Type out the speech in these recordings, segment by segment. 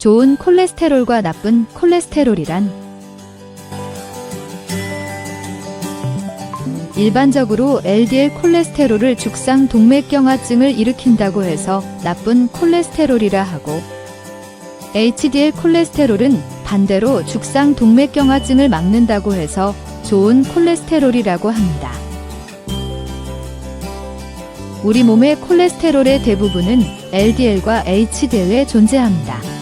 좋은 콜레스테롤과 나쁜 콜레스테롤이란 일반적으로 LDL 콜레스테롤을 죽상 동맥경화증을 일으킨다고 해서 나쁜 콜레스테롤이라 하고 HDL 콜레스테롤은 반대로 죽상 동맥경화증을 막는다고 해서 좋은 콜레스테롤이라고 합니다. 우리 몸의 콜레스테롤의 대부분은 LDL과 HDL에 존재합니다.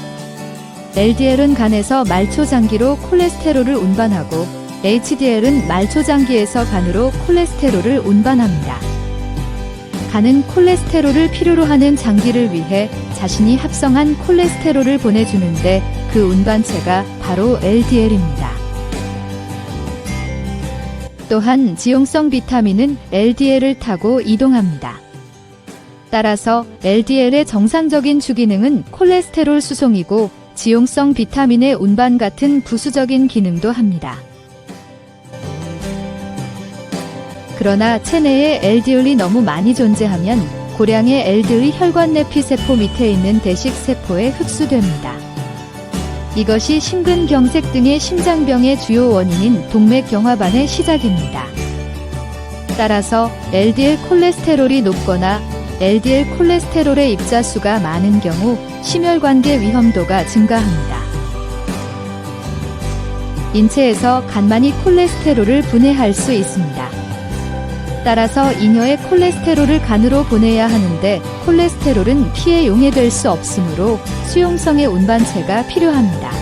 LDL은 간에서 말초장기로 콜레스테롤을 운반하고 HDL은 말초장기에서 간으로 콜레스테롤을 운반합니다. 간은 콜레스테롤을 필요로 하는 장기를 위해 자신이 합성한 콜레스테롤을 보내주는데 그 운반체가 바로 LDL입니다. 또한 지용성 비타민은 LDL을 타고 이동합니다. 따라서 LDL의 정상적인 주기능은 콜레스테롤 수송이고 지용성 비타민의 운반 같은 부수적인 기능도 합니다. 그러나 체내에 LDL이 너무 많이 존재하면 고량의 LDL이 혈관 내 피 세포 밑에 있는 대식 세포에 흡수됩니다. 이것이 심근경색 등의 심장병의 주요 원인인 동맥경화반의 시작입니다. 따라서 LDL 콜레스테롤이 높거나 LDL 콜레스테롤의 입자수가 많은 경우 심혈관계 위험도가 증가합니다. 인체에서 간만이 콜레스테롤을 분해할 수 있습니다. 따라서 잉여의 콜레스테롤을 간으로 보내야 하는데 콜레스테롤은 피에 용해될 수 없으므로 수용성의 운반체가 필요합니다.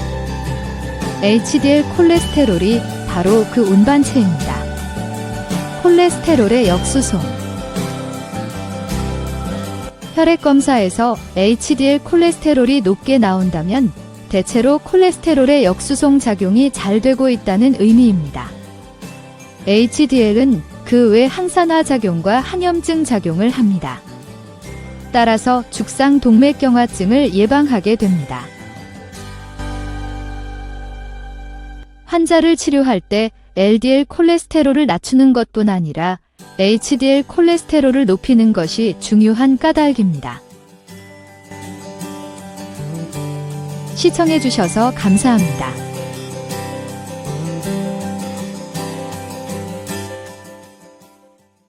HDL 콜레스테롤이 바로 그 운반체입니다. 콜레스테롤의 역수송 혈액 검사에서 HDL 콜레스테롤이 높게 나온다면 대체로 콜레스테롤의 역수송 작용이 잘 되고 있다는 의미입니다. HDL은 그 외 항산화 작용과 항염증 작용을 합니다. 따라서 죽상 동맥경화증을 예방하게 됩니다. 환자를 치료할 때 LDL 콜레스테롤을 낮추는 것뿐 아니라 HDL 콜레스테롤을 높이는 것이 중요한 까닭입니다. 시청해주셔서 감사합니다.